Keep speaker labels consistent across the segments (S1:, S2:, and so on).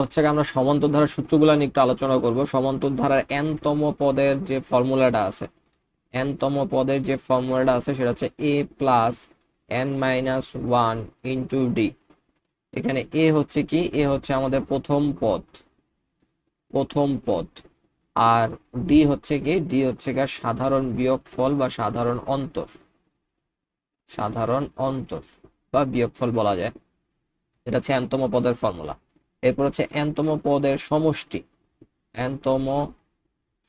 S1: হচ্ছে আমরা সমান্তর ধারার সূত্রগুলো নিয়ে একটু আলোচনা করব। সমান্তর ধারার এনতম পদের যে ফর্মুলাটা আছে এনতম পদের যে ফর্মুলাটা আছে সেটা হচ্ছে a plus n minus one into d এখানে এ হচ্ছে কি? এ হচ্ছে আমাদের প্রথম পদ প্রথম পদ। আর ডি হচ্ছে কি? ডি হচ্ছে গিয়ে সাধারণ বিয়োগফল বা সাধারণ অন্তর সাধারণ অন্তর বা বিয়োগফল বলা যায়। এটা হচ্ছে এনতম পদের ফর্মুলা। এরপর হচ্ছে এনতম পদের সমষ্টি। এনতম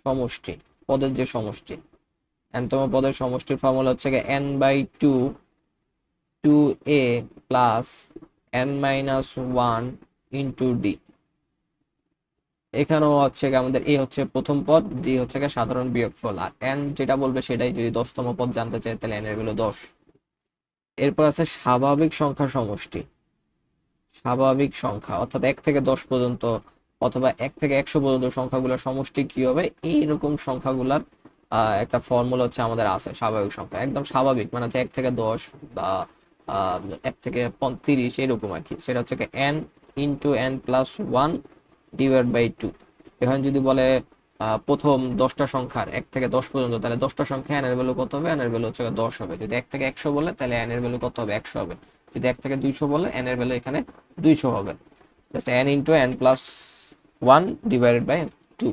S1: সমষ্টি, পদের যে সমষ্টি। এনতম পদের সমষ্টির ফর্মুলা হচ্ছে n by two two a plus n minus one into d এখানেও হচ্ছে আমাদের এ হচ্ছে প্রথম পদ ডি হচ্ছে সাধারণ বিয়োগফল। আর এন যেটা বলবে সেটাই যদি দশতম পদ জানতে চাই তাহলে এন এর ভ্যালু দশ। এরপর আছে স্বাভাবিক সংখ্যা সমষ্টি। স্বাভাবিক সংখ্যা, অর্থাৎ এক থেকে দশ পর্যন্ত অথবা এক থেকে একশো পর্যন্ত সংখ্যাগুলোর সমষ্টি কি হবে? এইরকম সংখ্যাগুলার একটা ফর্মুলা হচ্ছে আমাদের আছে স্বাভাবিক সংখ্যা। একদম স্বাভাবিক মানে হচ্ছে এক থেকে দশ বা এক থেকে তিরিশ, এরকম আর কি। সেটা হচ্ছে n into n plus one divide by two এখানে যদি বলে প্রথম দশটা সংখ্যার এক থেকে দশ পর্যন্ত, তাহলে দশটা সংখ্যা এন এর ভ্যালু কত হবে? এন এর ভ্যালু হচ্ছে দশ হবে। যদি এক থেকে একশো বলে, তাহলে এন এর ভ্যালু কত হবে? একশো হবে। যদি এক থেকে দুইশো বলে এন এর ভ্যালু এখানে দুইশো হবে। Just n into n plus one divided by two